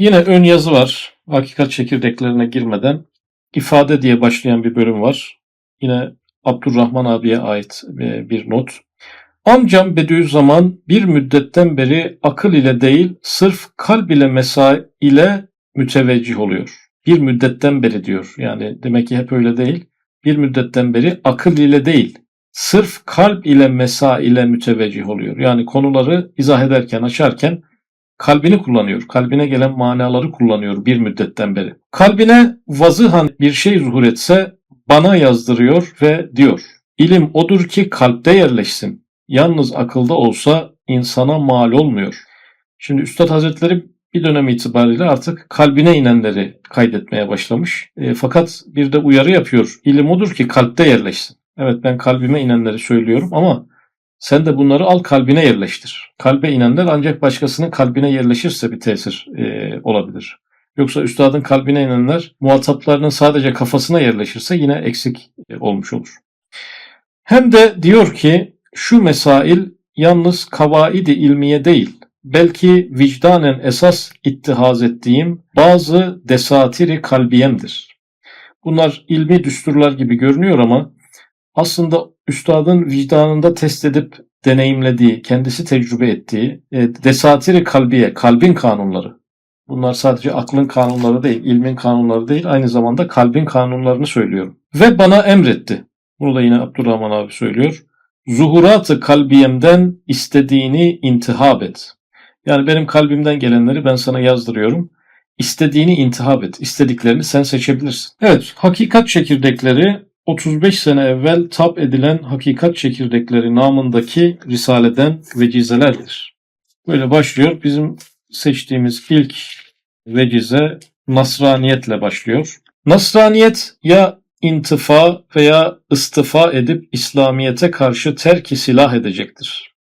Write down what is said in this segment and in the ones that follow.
Yine ön yazı var. Hakikat çekirdeklerine girmeden ifade diye başlayan bir bölüm var. Yine Abdurrahman abiye ait e, bir not. Amcam Bediüzzaman bir müddetten beri akıl ile değil sırf kalb ile mesa ile müteveccih oluyor. Bir müddetten beri diyor. Yani demek ki hep öyle değil. Bir müddetten beri akıl ile değil sırf kalp ile mesa ile müteveccih oluyor. Yani konuları izah ederken, açarken kalbini kullanıyor. Kalbine gelen manaları kullanıyor bir müddetten beri. Kalbine vazıhan bir şey zuhur etse bana yazdırıyor ve diyor. İlim odur ki kalpte yerleşsin. Yalnız akılda olsa insana mal olmuyor. Şimdi Üstad Hazretleri bir dönem itibariyle artık kalbine inenleri kaydetmeye başlamış. E, fakat bir de uyarı yapıyor. İlim odur ki kalpte yerleşsin. Evet ben kalbime inenleri söylüyorum ama sen de bunları al kalbine yerleştir. Kalbe inenler ancak başkasının kalbine yerleşirse bir tesir e, olabilir. Yoksa üstadın kalbine inenler muhataplarının sadece kafasına yerleşirse yine eksik e, olmuş olur. Hem de diyor ki şu mesail yalnız kavaidi ilmiye değil, belki vicdanen esas ittihaz ettiğim bazı desatiri kalbiyemdir. Bunlar ilmi düsturlar gibi görünüyor ama aslında üstadın vicdanında test edip deneyimlediği, kendisi tecrübe ettiği e, desatiri kalbiye, kalbin kanunları. Bunlar sadece aklın kanunları değil, ilmin kanunları değil, aynı zamanda kalbin kanunlarını söylüyorum. Ve bana emretti. Bunu da yine Abdurrahman abi söylüyor. Zuhuratı kalbiyemden istediğini intihab et. Yani benim kalbimden gelenleri ben sana yazdırıyorum. İstediğini intihab et. İstediklerini sen seçebilirsin. Evet, hakikat çekirdekleri 35 sene evvel tap edilen hakikat çekirdekleri namındaki risaleden vecizelerdir. Böyle başlıyor. Bizim seçtiğimiz ilk vecize Nasraniyetle başlıyor. Nasraniyet ya intifa veya istifa edip İslamiyete karşı terki silah edecektir.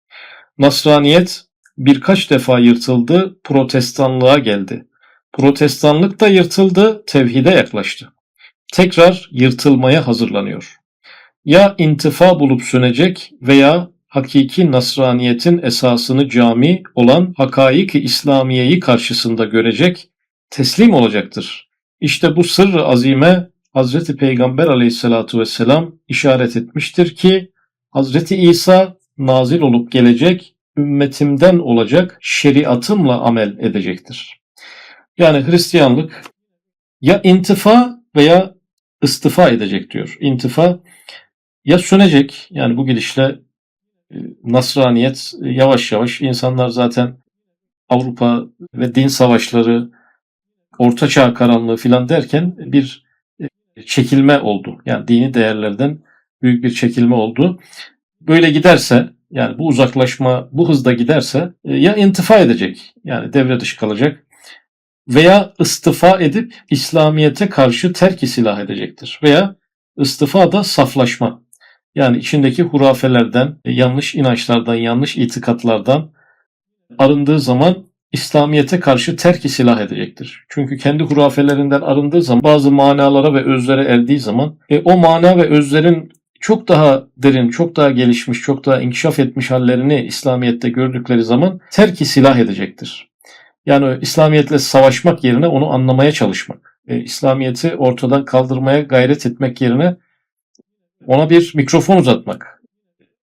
Nasraniyet birkaç defa yırtıldı, protestanlığa geldi. Protestanlık da yırtıldı, tevhide yaklaştı tekrar yırtılmaya hazırlanıyor. Ya intifa bulup sönecek veya hakiki Nasraniyetin esasını cami olan hakaik-i İslamiye'yi karşısında görecek, teslim olacaktır. İşte bu sırrı azime Hazreti Peygamber aleyhissalatu vesselam işaret etmiştir ki Hazreti İsa nazil olup gelecek, ümmetimden olacak şeriatımla amel edecektir. Yani Hristiyanlık ya intifa veya istifa edecek diyor. İntifa ya sönecek yani bu gidişle e, Nasraniyet e, yavaş yavaş insanlar zaten Avrupa ve din savaşları Orta Çağ karanlığı filan derken bir e, çekilme oldu. Yani dini değerlerden büyük bir çekilme oldu. Böyle giderse yani bu uzaklaşma bu hızda giderse ya intifa edecek yani devre dışı kalacak veya istifa edip İslamiyete karşı terki silah edecektir. Veya istifa da saflaşma. Yani içindeki hurafelerden, yanlış inançlardan, yanlış itikatlardan arındığı zaman İslamiyete karşı terki silah edecektir. Çünkü kendi hurafelerinden arındığı zaman bazı manalara ve özlere erdiği zaman e, o mana ve özlerin çok daha derin, çok daha gelişmiş, çok daha inkişaf etmiş hallerini İslamiyet'te gördükleri zaman terki silah edecektir. Yani İslamiyetle savaşmak yerine onu anlamaya çalışmak. E, İslamiyet'i ortadan kaldırmaya gayret etmek yerine ona bir mikrofon uzatmak.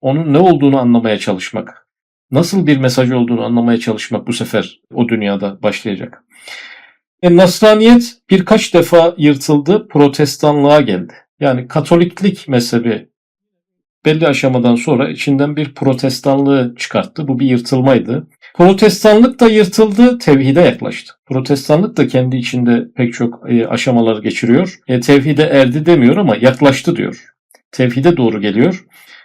Onun ne olduğunu anlamaya çalışmak. Nasıl bir mesaj olduğunu anlamaya çalışmak bu sefer o dünyada başlayacak. E, Nasraniyet birkaç defa yırtıldı, protestanlığa geldi. Yani Katoliklik mezhebi belli aşamadan sonra içinden bir protestanlığı çıkarttı. Bu bir yırtılmaydı. Protestanlık da yırtıldı, tevhide yaklaştı. Protestanlık da kendi içinde pek çok e, aşamaları geçiriyor. E, tevhide erdi demiyor ama yaklaştı diyor. Tevhide doğru geliyor.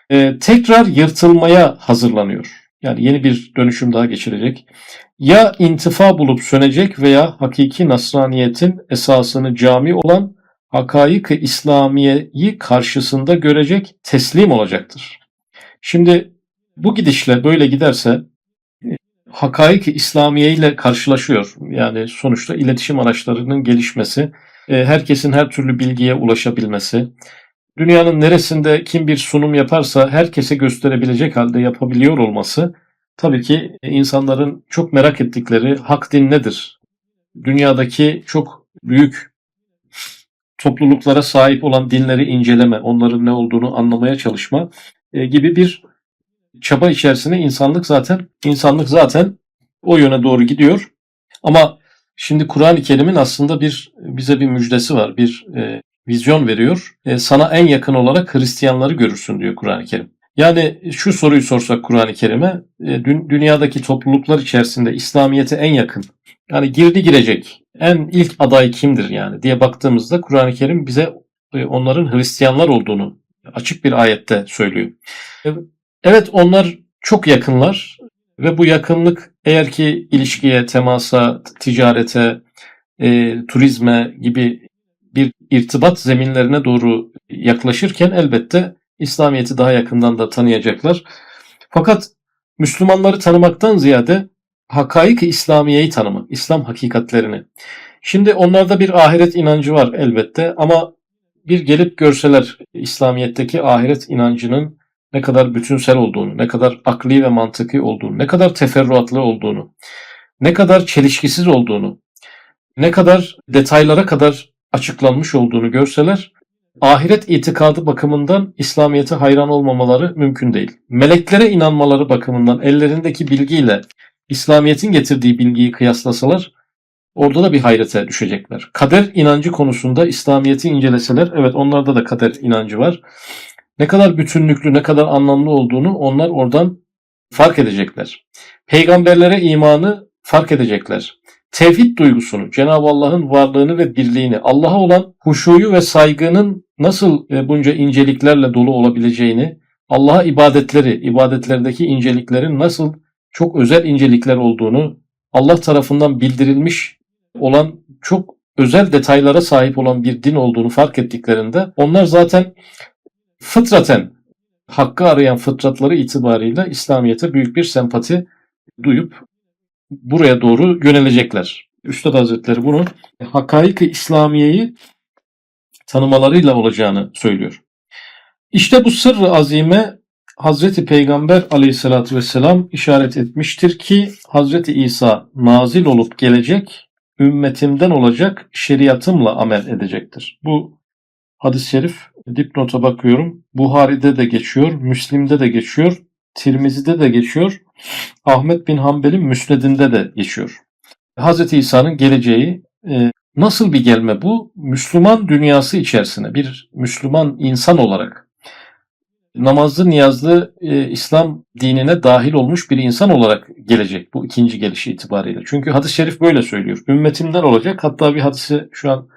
E, tekrar yırtılmaya hazırlanıyor. Yani yeni bir dönüşüm daha geçirecek. Ya intifa bulup sönecek veya hakiki Nasraniyetin esasını cami olan hakaik İslamiye'yi karşısında görecek, teslim olacaktır. Şimdi bu gidişle böyle giderse hakaik İslamiye ile karşılaşıyor. Yani sonuçta iletişim araçlarının gelişmesi, e, herkesin her türlü bilgiye ulaşabilmesi, dünyanın neresinde kim bir sunum yaparsa herkese gösterebilecek halde yapabiliyor olması tabii ki insanların çok merak ettikleri hak din nedir? dünyadaki çok büyük topluluklara sahip olan dinleri inceleme, onların ne olduğunu anlamaya çalışma e, gibi bir çaba içerisinde insanlık zaten insanlık zaten o yöne doğru gidiyor. Ama şimdi Kur'an-ı Kerim'in aslında bir bize bir müjdesi var, bir e, vizyon veriyor. E, sana en yakın olarak Hristiyanları görürsün diyor Kur'an-ı Kerim. Yani şu soruyu sorsak Kur'an-ı Kerim'e, e, dü- dünyadaki topluluklar içerisinde İslamiyet'e en yakın, yani girdi girecek en ilk aday kimdir yani diye baktığımızda Kur'an-ı Kerim bize e, onların Hristiyanlar olduğunu açık bir ayette söylüyor. E, Evet onlar çok yakınlar ve bu yakınlık eğer ki ilişkiye, temasa, ticarete, e, turizme gibi bir irtibat zeminlerine doğru yaklaşırken elbette İslamiyet'i daha yakından da tanıyacaklar. Fakat Müslümanları tanımaktan ziyade hakaik İslamiye'yi tanımak, İslam hakikatlerini. Şimdi onlarda bir ahiret inancı var elbette ama bir gelip görseler İslamiyet'teki ahiret inancının ne kadar bütünsel olduğunu, ne kadar akli ve mantıki olduğunu, ne kadar teferruatlı olduğunu, ne kadar çelişkisiz olduğunu, ne kadar detaylara kadar açıklanmış olduğunu görseler, ahiret itikadı bakımından İslamiyet'e hayran olmamaları mümkün değil. Meleklere inanmaları bakımından ellerindeki bilgiyle İslamiyet'in getirdiği bilgiyi kıyaslasalar, orada da bir hayrete düşecekler. Kader inancı konusunda İslamiyet'i inceleseler, evet onlarda da kader inancı var ne kadar bütünlüklü, ne kadar anlamlı olduğunu onlar oradan fark edecekler. Peygamberlere imanı fark edecekler. Tevhid duygusunu, Cenab-ı Allah'ın varlığını ve birliğini, Allah'a olan huşuyu ve saygının nasıl e, bunca inceliklerle dolu olabileceğini, Allah'a ibadetleri, ibadetlerdeki inceliklerin nasıl çok özel incelikler olduğunu, Allah tarafından bildirilmiş olan çok özel detaylara sahip olan bir din olduğunu fark ettiklerinde onlar zaten fıtraten hakkı arayan fıtratları itibarıyla İslamiyet'e büyük bir sempati duyup buraya doğru yönelecekler. Üstad Hazretleri bunu hakaik İslamiye'yi tanımalarıyla olacağını söylüyor. İşte bu sırrı azime Hazreti Peygamber aleyhissalatü vesselam işaret etmiştir ki Hazreti İsa nazil olup gelecek, ümmetimden olacak, şeriatımla amel edecektir. Bu hadis-i şerif dipnota bakıyorum. Buhari'de de geçiyor, Müslim'de de geçiyor, Tirmizi'de de geçiyor, Ahmet bin Hanbel'in Müsned'inde de geçiyor. Hz. İsa'nın geleceği e, nasıl bir gelme bu? Müslüman dünyası içerisine bir Müslüman insan olarak namazlı niyazlı e, İslam dinine dahil olmuş bir insan olarak gelecek bu ikinci gelişi itibariyle. Çünkü hadis-i şerif böyle söylüyor. Ümmetimden olacak. Hatta bir hadisi şu an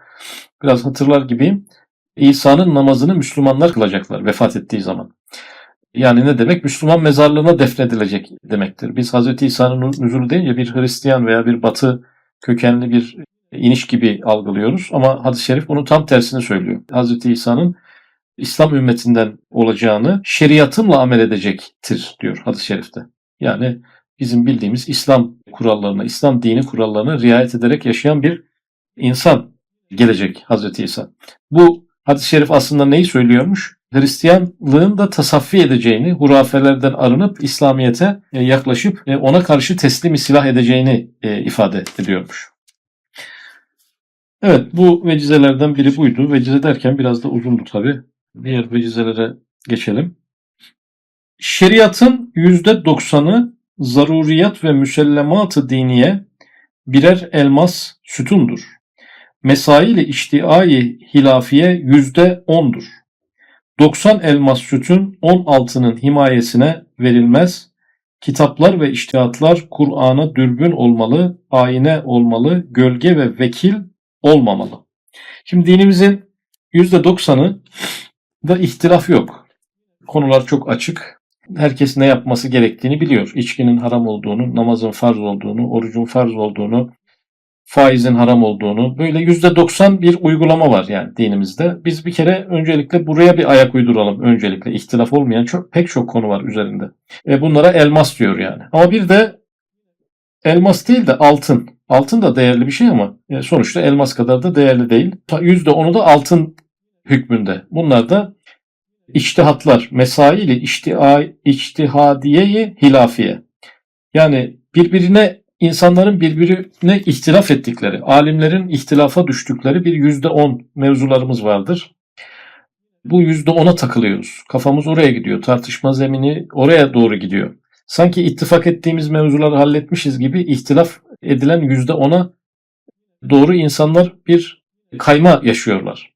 biraz hatırlar gibiyim. İsa'nın namazını Müslümanlar kılacaklar vefat ettiği zaman. Yani ne demek? Müslüman mezarlığına defnedilecek demektir. Biz Hz. İsa'nın nüzulü deyince bir Hristiyan veya bir Batı kökenli bir iniş gibi algılıyoruz. Ama hadis-i şerif bunu tam tersini söylüyor. Hz. İsa'nın İslam ümmetinden olacağını şeriatımla amel edecektir diyor hadis-i şerifte. Yani bizim bildiğimiz İslam kurallarına, İslam dini kurallarına riayet ederek yaşayan bir insan gelecek Hazreti İsa. Bu hadis-i şerif aslında neyi söylüyormuş? Hristiyanlığın da tasaffi edeceğini, hurafelerden arınıp İslamiyet'e e, yaklaşıp e, ona karşı teslimi silah edeceğini e, ifade ediyormuş. Evet bu vecizelerden biri buydu. Vecize derken biraz da uzundu tabi. Diğer vecizelere geçelim. Şeriatın %90'ı zaruriyat ve müsellemat-ı diniye birer elmas sütundur. Mesail-i iştiai hilafiye %10'dur. 90 elmas sütün 10 altının himayesine verilmez. Kitaplar ve iştihatlar Kur'an'a dürbün olmalı, ayine olmalı, gölge ve vekil olmamalı. Şimdi dinimizin %90'ı da ihtilaf yok. Konular çok açık. Herkes ne yapması gerektiğini biliyor. İçkinin haram olduğunu, namazın farz olduğunu, orucun farz olduğunu, faizin haram olduğunu böyle yüzde doksan bir uygulama var yani dinimizde. Biz bir kere öncelikle buraya bir ayak uyduralım öncelikle. ihtilaf olmayan çok pek çok konu var üzerinde. E bunlara elmas diyor yani. Ama bir de elmas değil de altın. Altın da değerli bir şey ama e, sonuçta elmas kadar da değerli değil. Yüzde onu da altın hükmünde. Bunlar da içtihatlar, mesaili içtihadiyeyi hilafiye. Yani birbirine insanların birbirine ihtilaf ettikleri, alimlerin ihtilafa düştükleri bir yüzde on mevzularımız vardır. Bu yüzde ona takılıyoruz. Kafamız oraya gidiyor. Tartışma zemini oraya doğru gidiyor. Sanki ittifak ettiğimiz mevzuları halletmişiz gibi ihtilaf edilen yüzde ona doğru insanlar bir kayma yaşıyorlar.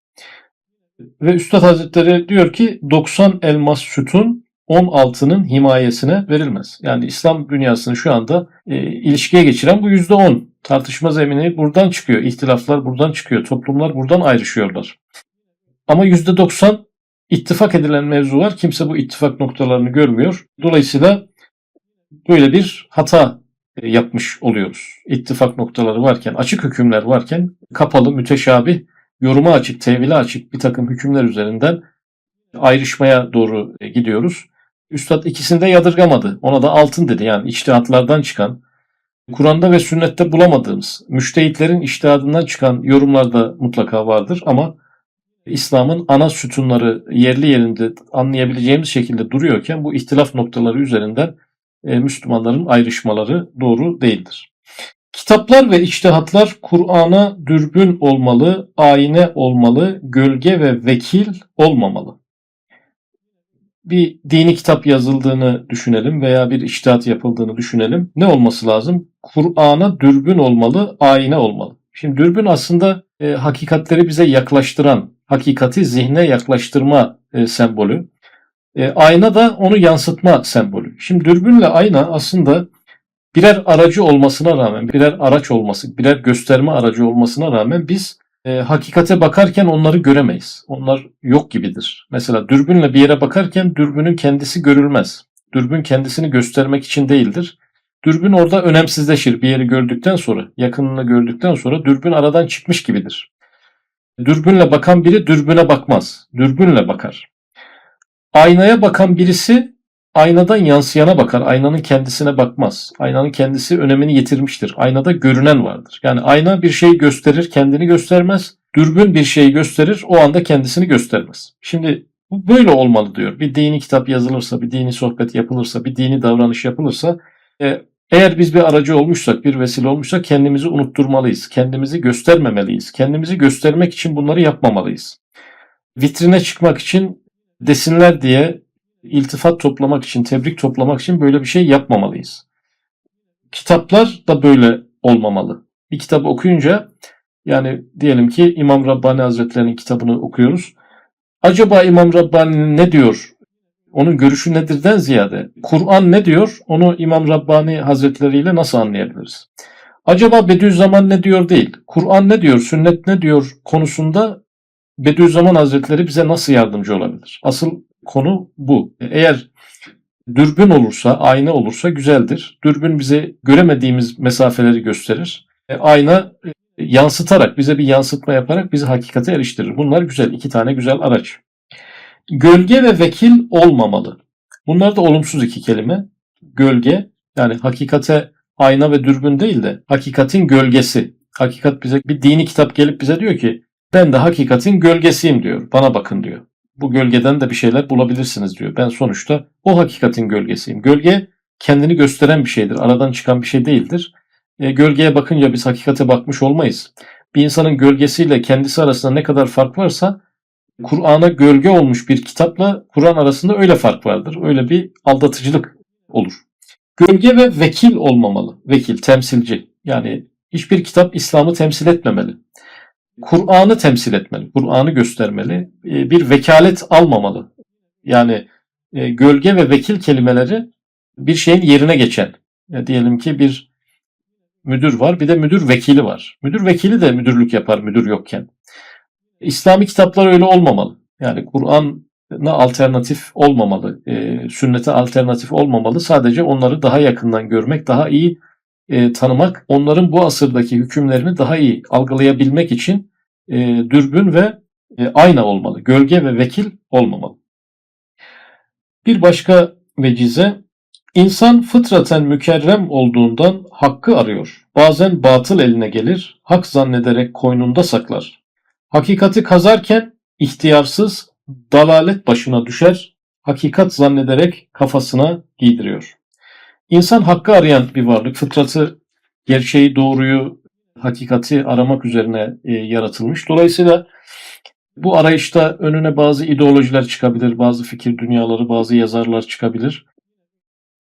Ve Üstad Hazretleri diyor ki 90 elmas sütun 10 altının himayesine verilmez. Yani İslam dünyasını şu anda e, ilişkiye geçiren bu %10. Tartışma zemini buradan çıkıyor. İhtilaflar buradan çıkıyor. Toplumlar buradan ayrışıyorlar. Ama %90 ittifak edilen mevzu var. Kimse bu ittifak noktalarını görmüyor. Dolayısıyla böyle bir hata e, yapmış oluyoruz. İttifak noktaları varken, açık hükümler varken kapalı, müteşabih, yoruma açık, tevhile açık bir takım hükümler üzerinden ayrışmaya doğru e, gidiyoruz. Üstad ikisini de yadırgamadı. Ona da altın dedi. Yani içtihatlardan çıkan, Kur'an'da ve sünnette bulamadığımız, müştehitlerin içtihadından çıkan yorumlar da mutlaka vardır ama İslam'ın ana sütunları yerli yerinde anlayabileceğimiz şekilde duruyorken bu ihtilaf noktaları üzerinden e, Müslümanların ayrışmaları doğru değildir. Kitaplar ve içtihatlar Kur'an'a dürbün olmalı, ayine olmalı, gölge ve vekil olmamalı bir dini kitap yazıldığını düşünelim veya bir içtihat yapıldığını düşünelim. Ne olması lazım? Kur'an'a dürbün olmalı, ayna olmalı. Şimdi dürbün aslında e, hakikatleri bize yaklaştıran, hakikati zihne yaklaştırma e, sembolü. E, ayna da onu yansıtma sembolü. Şimdi dürbünle ayna aslında birer aracı olmasına rağmen, birer araç olması, birer gösterme aracı olmasına rağmen biz e, hakikate bakarken onları göremeyiz. Onlar yok gibidir. Mesela dürbünle bir yere bakarken dürbünün kendisi görülmez. Dürbün kendisini göstermek için değildir. Dürbün orada önemsizleşir. Bir yeri gördükten sonra, yakınını gördükten sonra dürbün aradan çıkmış gibidir. Dürbünle bakan biri dürbüne bakmaz. Dürbünle bakar. Aynaya bakan birisi aynadan yansıyana bakar. Aynanın kendisine bakmaz. Aynanın kendisi önemini yitirmiştir. Aynada görünen vardır. Yani ayna bir şeyi gösterir, kendini göstermez. Dürbün bir şeyi gösterir, o anda kendisini göstermez. Şimdi bu böyle olmalı diyor. Bir dini kitap yazılırsa, bir dini sohbet yapılırsa, bir dini davranış yapılırsa e, eğer biz bir aracı olmuşsak, bir vesile olmuşsak kendimizi unutturmalıyız. Kendimizi göstermemeliyiz. Kendimizi göstermek için bunları yapmamalıyız. Vitrine çıkmak için desinler diye iltifat toplamak için, tebrik toplamak için böyle bir şey yapmamalıyız. Kitaplar da böyle olmamalı. Bir kitabı okuyunca yani diyelim ki İmam Rabbani Hazretleri'nin kitabını okuyoruz. Acaba İmam Rabbani ne diyor? Onun görüşü nedirden ziyade Kur'an ne diyor? Onu İmam Rabbani Hazretleri ile nasıl anlayabiliriz? Acaba Bediüzzaman ne diyor değil. Kur'an ne diyor, sünnet ne diyor konusunda Bediüzzaman Hazretleri bize nasıl yardımcı olabilir? Asıl konu bu. Eğer dürbün olursa, ayna olursa güzeldir. Dürbün bize göremediğimiz mesafeleri gösterir. E, ayna e, yansıtarak, bize bir yansıtma yaparak bizi hakikate eriştirir. Bunlar güzel, iki tane güzel araç. Gölge ve vekil olmamalı. Bunlar da olumsuz iki kelime. Gölge, yani hakikate ayna ve dürbün değil de hakikatin gölgesi. Hakikat bize bir dini kitap gelip bize diyor ki ben de hakikatin gölgesiyim diyor. Bana bakın diyor bu gölgeden de bir şeyler bulabilirsiniz diyor. Ben sonuçta o hakikatin gölgesiyim. Gölge kendini gösteren bir şeydir. Aradan çıkan bir şey değildir. E, gölgeye bakınca biz hakikate bakmış olmayız. Bir insanın gölgesiyle kendisi arasında ne kadar fark varsa Kur'an'a gölge olmuş bir kitapla Kur'an arasında öyle fark vardır. Öyle bir aldatıcılık olur. Gölge ve vekil olmamalı. Vekil, temsilci. Yani hiçbir kitap İslam'ı temsil etmemeli. Kur'an'ı temsil etmeli, Kur'an'ı göstermeli, e, bir vekalet almamalı. Yani e, gölge ve vekil kelimeleri bir şeyin yerine geçen. Ya diyelim ki bir müdür var, bir de müdür vekili var. Müdür vekili de müdürlük yapar müdür yokken. İslami kitaplar öyle olmamalı. Yani Kur'an'a alternatif olmamalı, e, sünnete alternatif olmamalı. Sadece onları daha yakından görmek, daha iyi e, tanımak, onların bu asırdaki hükümlerini daha iyi algılayabilmek için e, dürbün ve e, ayna olmalı. Gölge ve vekil olmamalı. Bir başka vecize, insan fıtraten mükerrem olduğundan hakkı arıyor. Bazen batıl eline gelir, hak zannederek koynunda saklar. Hakikati kazarken ihtiyarsız dalalet başına düşer, hakikat zannederek kafasına giydiriyor. İnsan hakkı arayan bir varlık, fıtratı gerçeği, doğruyu, hakikati aramak üzerine e, yaratılmış. Dolayısıyla bu arayışta önüne bazı ideolojiler çıkabilir, bazı fikir dünyaları, bazı yazarlar çıkabilir.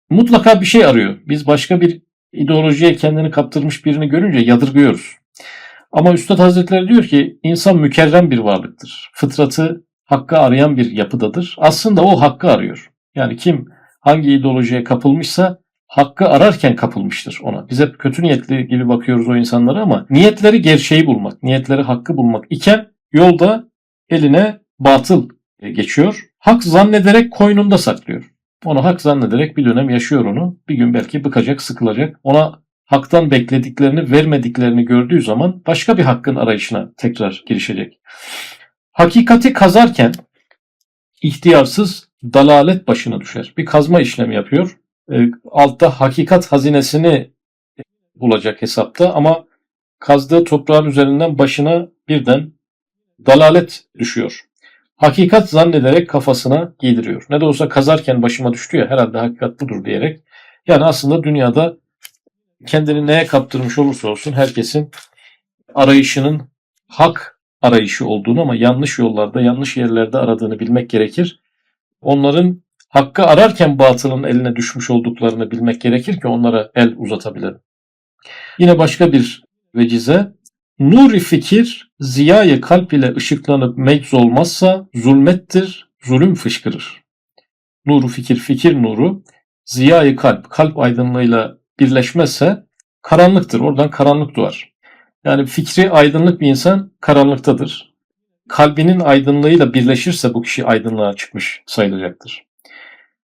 Mutlaka bir şey arıyor. Biz başka bir ideolojiye kendini kaptırmış birini görünce yadırgıyoruz. Ama Üstad Hazretleri diyor ki insan mükerrem bir varlıktır. Fıtratı hakkı arayan bir yapıdadır. Aslında o hakkı arıyor. Yani kim hangi ideolojiye kapılmışsa hakkı ararken kapılmıştır ona. Biz hep kötü niyetli gibi bakıyoruz o insanlara ama niyetleri gerçeği bulmak, niyetleri hakkı bulmak iken yolda eline batıl geçiyor. Hak zannederek koynunda saklıyor. Onu hak zannederek bir dönem yaşıyor onu. Bir gün belki bıkacak, sıkılacak. Ona haktan beklediklerini vermediklerini gördüğü zaman başka bir hakkın arayışına tekrar girişecek. Hakikati kazarken ihtiyarsız dalalet başına düşer. Bir kazma işlemi yapıyor. E, altta hakikat hazinesini bulacak hesapta ama kazdığı toprağın üzerinden başına birden dalalet düşüyor. Hakikat zannederek kafasına giydiriyor. Ne de olsa kazarken başıma düştü ya herhalde hakikat budur diyerek. Yani aslında dünyada kendini neye kaptırmış olursa olsun herkesin arayışının hak arayışı olduğunu ama yanlış yollarda, yanlış yerlerde aradığını bilmek gerekir. Onların hakkı ararken batılın eline düşmüş olduklarını bilmek gerekir ki onlara el uzatabilirim. Yine başka bir vecize. Nuri fikir, ziyayı kalp ile ışıklanıp mecz olmazsa zulmettir, zulüm fışkırır. Nuru fikir, fikir nuru, ziyayı kalp, kalp aydınlığıyla birleşmezse karanlıktır. Oradan karanlık doğar. Yani fikri aydınlık bir insan karanlıktadır. Kalbinin aydınlığıyla birleşirse bu kişi aydınlığa çıkmış sayılacaktır.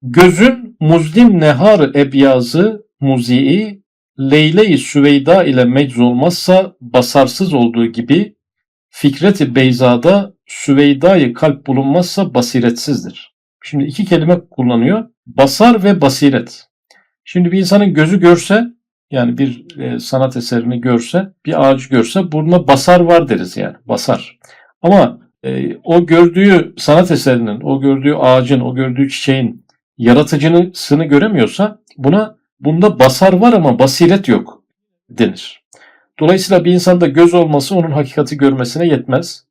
Gözün muzlim neharı ebyazı muzi'i Leyle-i Süveyda ile mecz olmazsa basarsız olduğu gibi Fikreti Beyza'da Süveyda'yı kalp bulunmazsa basiretsizdir. Şimdi iki kelime kullanıyor. Basar ve basiret. Şimdi bir insanın gözü görse yani bir e, sanat eserini görse, bir ağacı görse burnuna basar var deriz yani. Basar. Ama e, o gördüğü sanat eserinin, o gördüğü ağacın, o gördüğü çiçeğin yaratıcısını göremiyorsa buna bunda basar var ama basiret yok denir. Dolayısıyla bir insanda göz olması onun hakikati görmesine yetmez.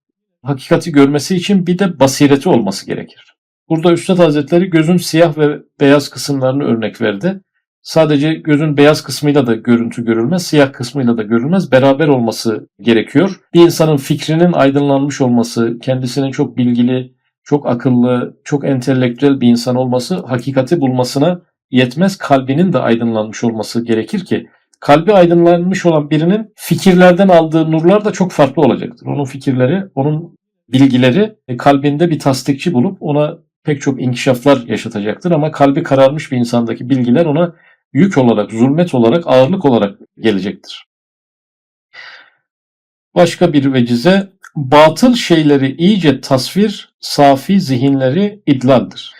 Hakikati görmesi için bir de basireti olması gerekir. Burada Üstad Hazretleri gözün siyah ve beyaz kısımlarını örnek verdi. Sadece gözün beyaz kısmıyla da görüntü görülmez, siyah kısmıyla da görülmez. Beraber olması gerekiyor. Bir insanın fikrinin aydınlanmış olması, kendisinin çok bilgili, çok akıllı, çok entelektüel bir insan olması hakikati bulmasına yetmez. Kalbinin de aydınlanmış olması gerekir ki kalbi aydınlanmış olan birinin fikirlerden aldığı nurlar da çok farklı olacaktır. Onun fikirleri, onun bilgileri e, kalbinde bir tasdikçi bulup ona pek çok inkişaflar yaşatacaktır ama kalbi kararmış bir insandaki bilgiler ona yük olarak, zulmet olarak, ağırlık olarak gelecektir. Başka bir vecize, batıl şeyleri iyice tasvir, safi zihinleri idlaldir.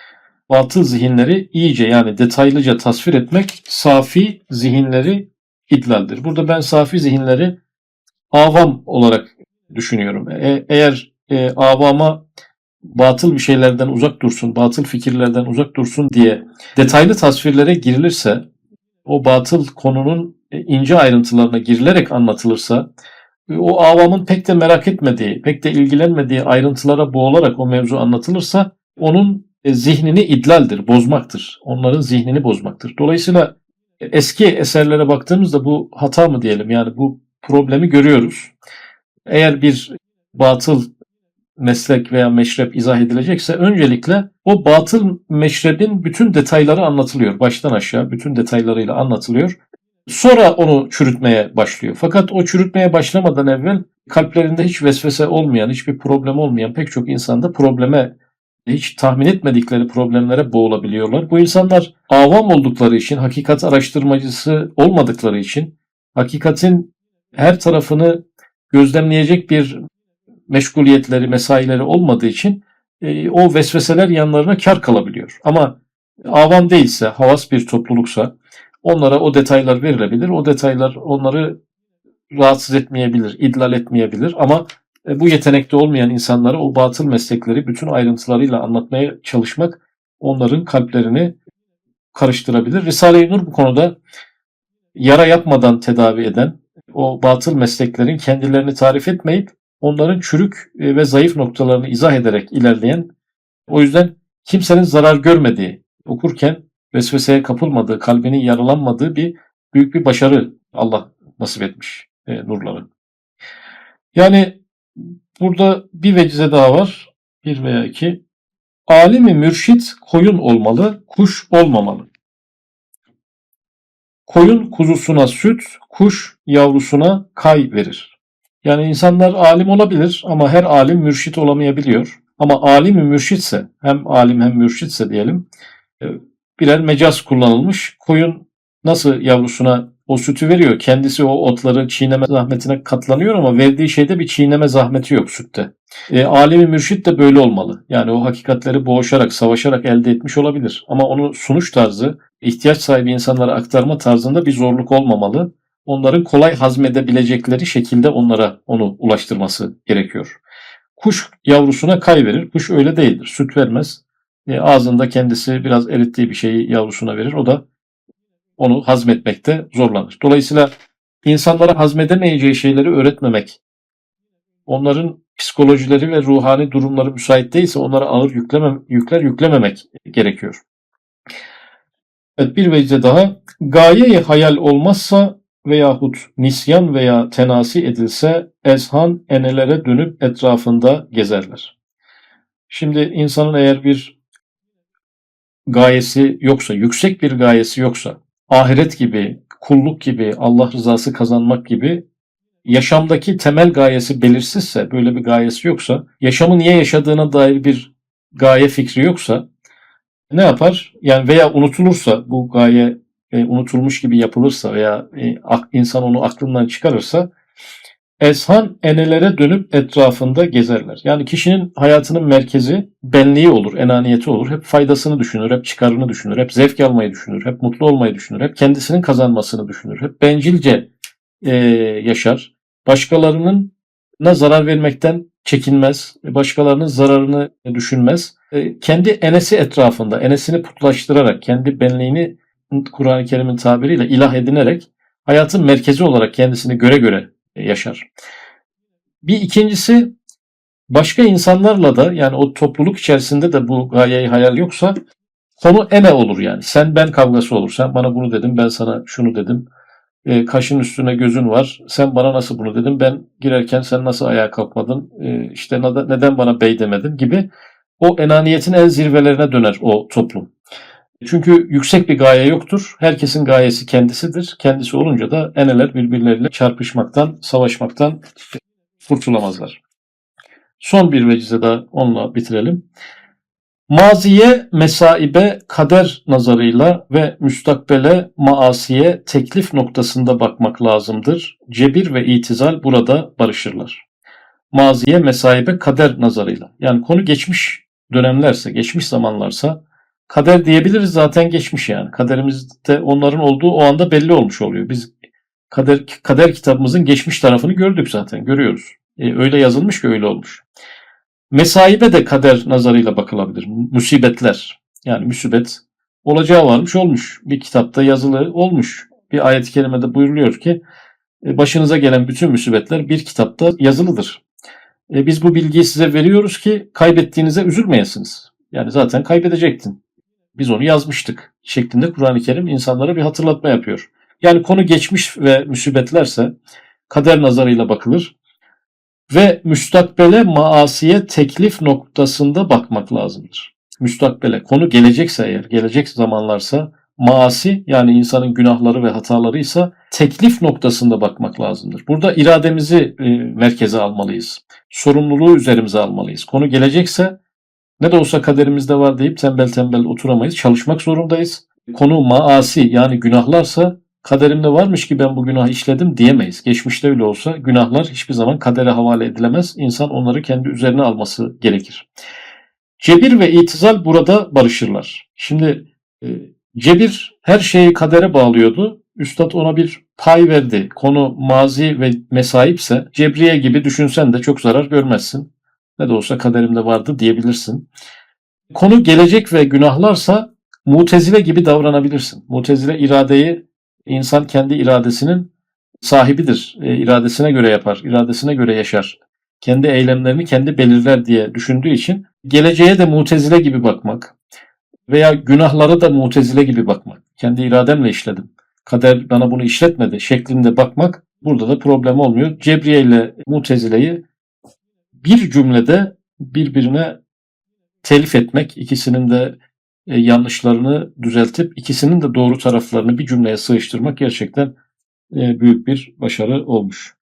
Batıl zihinleri iyice yani detaylıca tasvir etmek, safi zihinleri idlaldir. Burada ben safi zihinleri avam olarak düşünüyorum. E, eğer e, avama batıl bir şeylerden uzak dursun, batıl fikirlerden uzak dursun diye detaylı tasvirlere girilirse, o batıl konunun e, ince ayrıntılarına girilerek anlatılırsa, o avamın pek de merak etmediği, pek de ilgilenmediği ayrıntılara boğularak o mevzu anlatılırsa, onun e, zihnini idlaldir, bozmaktır. Onların zihnini bozmaktır. Dolayısıyla eski eserlere baktığımızda bu hata mı diyelim yani bu problemi görüyoruz. Eğer bir batıl meslek veya meşrep izah edilecekse öncelikle o batıl meşrebin bütün detayları anlatılıyor. Baştan aşağı bütün detaylarıyla anlatılıyor. Sonra onu çürütmeye başlıyor. Fakat o çürütmeye başlamadan evvel kalplerinde hiç vesvese olmayan, hiçbir problem olmayan pek çok insanda probleme hiç tahmin etmedikleri problemlere boğulabiliyorlar. Bu insanlar avam oldukları için, hakikat araştırmacısı olmadıkları için, hakikatin her tarafını gözlemleyecek bir meşguliyetleri, mesaileri olmadığı için e, o vesveseler yanlarına kar kalabiliyor. Ama avam değilse, havas bir topluluksa onlara o detaylar verilebilir. O detaylar onları rahatsız etmeyebilir, idlal etmeyebilir ama e, bu yetenekte olmayan insanlara o batıl meslekleri bütün ayrıntılarıyla anlatmaya çalışmak onların kalplerini karıştırabilir. Risale-i Nur bu konuda yara yapmadan tedavi eden o batıl mesleklerin kendilerini tarif etmeyip onların çürük e, ve zayıf noktalarını izah ederek ilerleyen o yüzden kimsenin zarar görmediği, okurken vesveseye kapılmadığı, kalbinin yaralanmadığı bir büyük bir başarı Allah nasip etmiş e, nurları. Yani burada bir vecize daha var. Bir veya iki. Alimi mürşit koyun olmalı, kuş olmamalı. Koyun kuzusuna süt, kuş yavrusuna kay verir. Yani insanlar alim olabilir ama her alim mürşit olamayabiliyor. Ama alim mürşitse, hem alim hem mürşitse diyelim, e, birer mecaz kullanılmış. Koyun nasıl yavrusuna o sütü veriyor. Kendisi o otları çiğneme zahmetine katlanıyor ama verdiği şeyde bir çiğneme zahmeti yok sütte. E, alemi mürşit de böyle olmalı. Yani o hakikatleri boğuşarak, savaşarak elde etmiş olabilir. Ama onu sunuş tarzı, ihtiyaç sahibi insanlara aktarma tarzında bir zorluk olmamalı. Onların kolay hazmedebilecekleri şekilde onlara onu ulaştırması gerekiyor. Kuş yavrusuna kay verir. Kuş öyle değildir. Süt vermez. E, ağzında kendisi biraz erittiği bir şeyi yavrusuna verir. O da onu hazmetmekte zorlanır. Dolayısıyla insanlara hazmedemeyeceği şeyleri öğretmemek, onların psikolojileri ve ruhani durumları müsait değilse onlara ağır yükleme, yükler yüklememek gerekiyor. Evet bir vecde daha gaye hayal olmazsa veyahut nisyan veya tenasi edilse ezhan enelere dönüp etrafında gezerler. Şimdi insanın eğer bir gayesi yoksa, yüksek bir gayesi yoksa, ahiret gibi, kulluk gibi, Allah rızası kazanmak gibi yaşamdaki temel gayesi belirsizse, böyle bir gayesi yoksa, yaşamı niye yaşadığına dair bir gaye fikri yoksa ne yapar? Yani veya unutulursa bu gaye e, unutulmuş gibi yapılırsa veya e, insan onu aklından çıkarırsa Eshan enelere dönüp etrafında gezerler. Yani kişinin hayatının merkezi benliği olur, enaniyeti olur. Hep faydasını düşünür, hep çıkarını düşünür, hep zevk almayı düşünür, hep mutlu olmayı düşünür, hep kendisinin kazanmasını düşünür, hep bencilce e, yaşar. Başkalarının na zarar vermekten çekinmez, başkalarının zararını düşünmez. E, kendi enesi etrafında, enesini putlaştırarak, kendi benliğini Kur'an-ı Kerim'in tabiriyle ilah edinerek hayatın merkezi olarak kendisini göre göre yaşar. Bir ikincisi başka insanlarla da yani o topluluk içerisinde de bu gayeyi hayal yoksa konu ene olur yani. Sen ben kavgası olur. Sen bana bunu dedim ben sana şunu dedim. E, kaşın üstüne gözün var. Sen bana nasıl bunu dedim. Ben girerken sen nasıl ayağa kalkmadın. E, işte neden bana bey demedin gibi. O enaniyetin en zirvelerine döner o toplum. Çünkü yüksek bir gaye yoktur. Herkesin gayesi kendisidir. Kendisi olunca da eneler birbirleriyle çarpışmaktan, savaşmaktan kurtulamazlar. Son bir vecize daha onunla bitirelim. Maziye, mesaibe, kader nazarıyla ve müstakbele, maasiye, teklif noktasında bakmak lazımdır. Cebir ve itizal burada barışırlar. Maziye, mesaibe, kader nazarıyla. Yani konu geçmiş dönemlerse, geçmiş zamanlarsa kader diyebiliriz zaten geçmiş yani. Kaderimizde onların olduğu o anda belli olmuş oluyor. Biz kader, kader kitabımızın geçmiş tarafını gördük zaten görüyoruz. E, öyle yazılmış ki öyle olmuş. Mesaibe de kader nazarıyla bakılabilir. Musibetler yani müsibet olacağı varmış olmuş. Bir kitapta yazılı olmuş. Bir ayet-i kerimede buyuruluyor ki e, başınıza gelen bütün musibetler bir kitapta yazılıdır. E, biz bu bilgiyi size veriyoruz ki kaybettiğinize üzülmeyesiniz. Yani zaten kaybedecektin. Biz onu yazmıştık şeklinde Kur'an-ı Kerim insanlara bir hatırlatma yapıyor. Yani konu geçmiş ve müsibetlerse kader nazarıyla bakılır ve müstakbele maasiye teklif noktasında bakmak lazımdır. Müstakbele konu gelecekse eğer gelecek zamanlarsa maasi yani insanın günahları ve hatalarıysa teklif noktasında bakmak lazımdır. Burada irademizi e, merkeze almalıyız. Sorumluluğu üzerimize almalıyız. Konu gelecekse ne de olsa kaderimizde var deyip tembel tembel oturamayız. Çalışmak zorundayız. Konu maasi yani günahlarsa kaderimde varmış ki ben bu günah işledim diyemeyiz. Geçmişte öyle olsa günahlar hiçbir zaman kadere havale edilemez. İnsan onları kendi üzerine alması gerekir. Cebir ve itizal burada barışırlar. Şimdi e, cebir her şeyi kadere bağlıyordu. Üstad ona bir pay verdi. Konu mazi ve mesaipse cebriye gibi düşünsen de çok zarar görmezsin. Ne de olsa kaderimde vardı diyebilirsin. Konu gelecek ve günahlarsa mutezile gibi davranabilirsin. Mutezile iradeyi İnsan kendi iradesinin sahibidir. E, iradesine göre yapar, iradesine göre yaşar. Kendi eylemlerini kendi belirler diye düşündüğü için geleceğe de mutezile gibi bakmak veya günahlara da mutezile gibi bakmak. Kendi irademle işledim. Kader bana bunu işletmedi şeklinde bakmak burada da problem olmuyor. Cebriye ile mutezileyi bir cümlede birbirine telif etmek, ikisinin de e, yanlışlarını düzeltip ikisinin de doğru taraflarını bir cümleye sığıştırmak gerçekten e, büyük bir başarı olmuş.